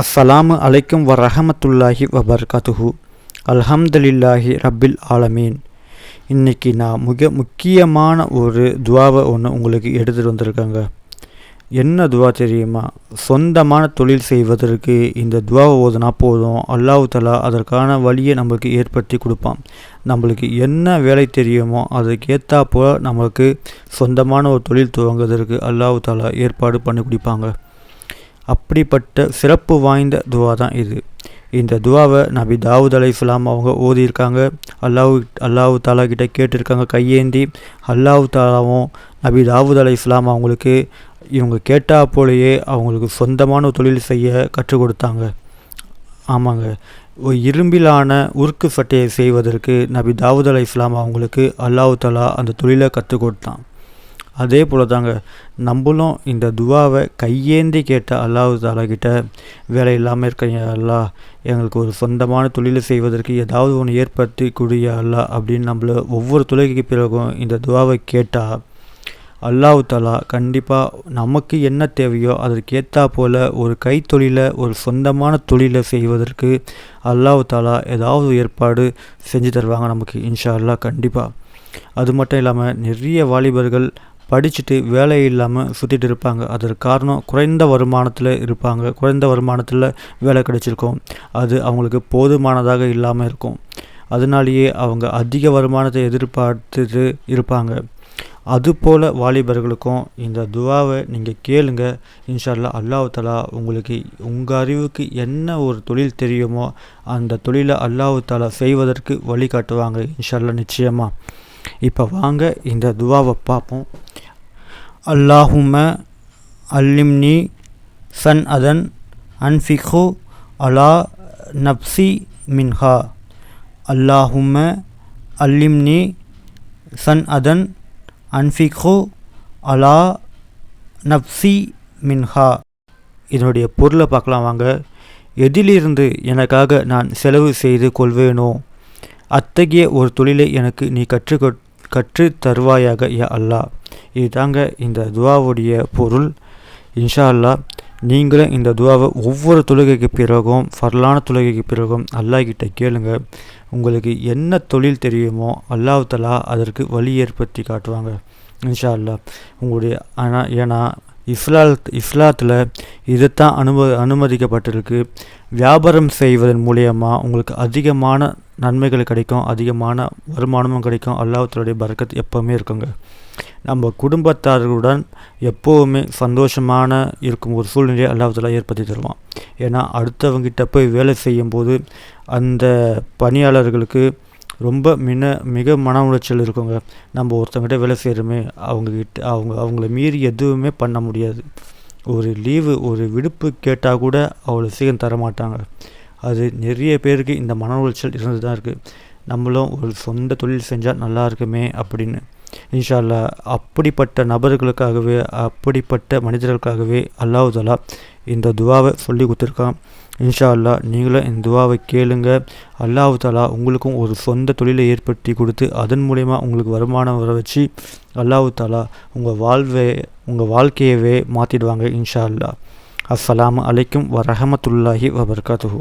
அஸ்ஸலாமு அலைக்கும் வ ரஹமத்துல்லாஹி வபர்கதுஹு அல்ஹம்துலில்லாஹி ரப்பில் ஆலமீன் இன்றைக்கி நான் மிக முக்கியமான ஒரு துவாவை ஒன்று உங்களுக்கு எடுத்துகிட்டு வந்திருக்கேங்க. என்ன துவா தெரியுமா? சொந்தமான தொழில் செய்வதற்கு இந்த துவாவை ஓதுனா போதும். அல்லாஹு தலா அதற்கான வழியை நம்மளுக்கு ஏற்படுத்தி கொடுப்பான். நம்மளுக்கு என்ன வேலை தெரியுமோ அதுக்கு போல் நம்மளுக்கு சொந்தமான ஒரு தொழில் துவங்குவதற்கு அல்லாஹு தலா ஏற்பாடு பண்ணி கொடுப்பாங்க. அப்படிப்பட்ட சிறப்பு வாய்ந்த துவா தான் இது. இந்த துவாவை நபி தாவூத் அலை இஸ்லாம் அவங்க ஓதியிருக்காங்க. அல்லாஹ் அல்லாஹு தாலா கிட்ட கேட்டிருக்காங்க. கையேந்தி அல்லாஹு தாலாவும் நபி தாவூத் அலை இஸ்லாம் அவங்களுக்கு இவங்க கேட்டா போலேயே அவங்களுக்கு சொந்தமான ஒரு தொழில் செய்ய கற்றுக் கொடுத்தாங்க. ஆமாங்க. ஒரு இரும்பிலான உருக்கு சட்டையை செய்வதற்கு நபி தாவூத் அலை இஸ்லாம் அவங்களுக்கு அல்லாஹு தாலா அந்த தொழிலை கற்றுக் கொடுத்தான். அதே போல் தாங்க நம்மளும் இந்த துவாவை கையேந்தி கேட்ட அல்லாஹு தாலாகிட்ட வேலை இல்லாமல் இருக்கீங்க அல்லா எங்களுக்கு ஒரு சொந்தமான தொழிலை செய்வதற்கு ஏதாவது ஒன்று ஏற்படுத்தி கூடிய அல்லா அப்படின்னு நம்மள ஒவ்வொரு தொழிலுக்கு பிறகும் இந்த துவாவை கேட்டால் அல்லாஹு தாலா கண்டிப்பாக நமக்கு என்ன தேவையோ அதற்கேற்றா போல் ஒரு கைத்தொழிலை ஒரு சொந்தமான தொழிலை செய்வதற்கு அல்லாஹு தாலா ஏதாவது ஏற்பாடு செஞ்சு தருவாங்க நமக்கு இன்ஷா அல்லா கண்டிப்பாக அது மட்டும் இல்லாமல் நிறைய வாலிபர்கள் படிச்சுட்டு வேலை இல்லாமல் சுற்றிட்டு இருப்பாங்க. அதற்கு காரணம் குறைந்த வருமானத்தில் இருப்பாங்க. குறைந்த வருமானத்தில் வேலை கிடைச்சிருக்கும். அது அவங்களுக்கு போதுமானதாக இல்லாமல் இருக்கும். அதனாலேயே அவங்க அதிக வருமானத்தை எதிர்பார்த்துட்டு இருப்பாங்க. அதுபோல் வாலிபர்களுக்கும் இந்த துவாவை நீங்கள் கேளுங்க. இன்ஷால்லா அல்லாஹாலா உங்களுக்கு உங்கள் அறிவுக்கு என்ன ஒரு தொழில் தெரியுமோ அந்த தொழிலை அல்லாஹாலா செய்வதற்கு வழிகாட்டுவாங்க. இன்ஷால்லா நிச்சயமாக இப்போ வாங்க இந்த துவாவை பார்ப்போம். அல்லாஹும அல்லிம்னி சன் அதன் அன்ஃபிகு அலா நப்சி மின்ஹா. அல்லாஹும அல்லிம்னி சன் அதன் அன்ஃபிகு அலா நப்சி மின்ஹா. இதனுடைய பொருளை பார்க்கலாம் வாங்க. எதிலிருந்து எனக்காக நான் செலவு செய்து கொள்வேனோ? அத்தகைய ஒரு தொழிலை எனக்கு நீ கற்று கற்று தருவாயாக யா அல்லாஹ். இதுதாங்க இந்த துவாவுடைய பொருள். இன்ஷா அல்லா நீங்களும் இந்த துவாவை ஒவ்வொரு தொழுகைக்கு பிறகும் ஃபர்லான தொழுகைக்கு பிறகும் அல்லாஹ்கிட்ட கேளுங்க. உங்களுக்கு என்ன தொழில் தெரியுமோ அல்லாஹ் அதற்கு வழி ஏற்படுத்தி காட்டுவாங்க. இன்ஷா அல்லா உங்களுடைய ஆனால் ஏன்னா இஸ்லால் இஸ்லாத்தில் இதைத்தான் அனும அனுமதிக்கப்பட்டிருக்கு. வியாபாரம் செய்வதன் மூலியமாக உங்களுக்கு அதிகமான நன்மைகள் கிடைக்கும் அதிகமான வருமானமும் கிடைக்கும். அல்லாஹத்துடைய பறக்கத் எப்போவுமே இருக்குங்க. நம்ம குடும்பத்தார்களுடன் எப்போவுமே சந்தோஷமான இருக்கும் ஒரு சூழ்நிலையை அல்லாஹத்தில் ஏற்படுத்தி தருவான். ஏன்னா அடுத்தவங்கிட்ட போய் வேலை செய்யும்போது அந்த பணியாளர்களுக்கு ரொம்ப மின மிக மன உளைச்சல் இருக்குங்க. நம்ம ஒருத்தவங்கிட்ட வேலை செய்கிறோமே அவங்கக்கிட்ட அவங்க அவங்கள மீறி எதுவுமே பண்ண முடியாது. ஒரு லீவு ஒரு விடுப்பு கேட்டால் கூட அவ்வளோ சீக்கிரம் தரமாட்டாங்க அது நிறைய பேருக்கு இந்த மன உளைச்சல் இருந்து தான் இருக்குது நம்மளும் ஒரு சொந்த தொழில் செஞ்சால் நல்லா இருக்குமே அப்படின்னு. இன்ஷால்லா அப்படிப்பட்ட நபர்களுக்காகவே அப்படிப்பட்ட மனிதர்களுக்காகவே அல்லாஹுதலா இந்த துவாவை சொல்லி கொடுத்துருக்கான். இன்ஷா அல்லா நீங்களும் இந்த துவாவை கேளுங்க. அல்லாஹு தாலா உங்களுக்கும் ஒரு சொந்த தொழிலை ஏற்படுத்தி கொடுத்து அதன் மூலயமா உங்களுக்கு வருமானம் வர வச்சு அல்லாஹு தாலா உங்கள் வாழ்வை உங்கள் வாழ்க்கையவே மாற்றிடுவாங்க இன்ஷா அல்லா அஸ்லாம் அலைக்கும் வரஹமத்துல்லாஹி வபர்காத்துஹூ.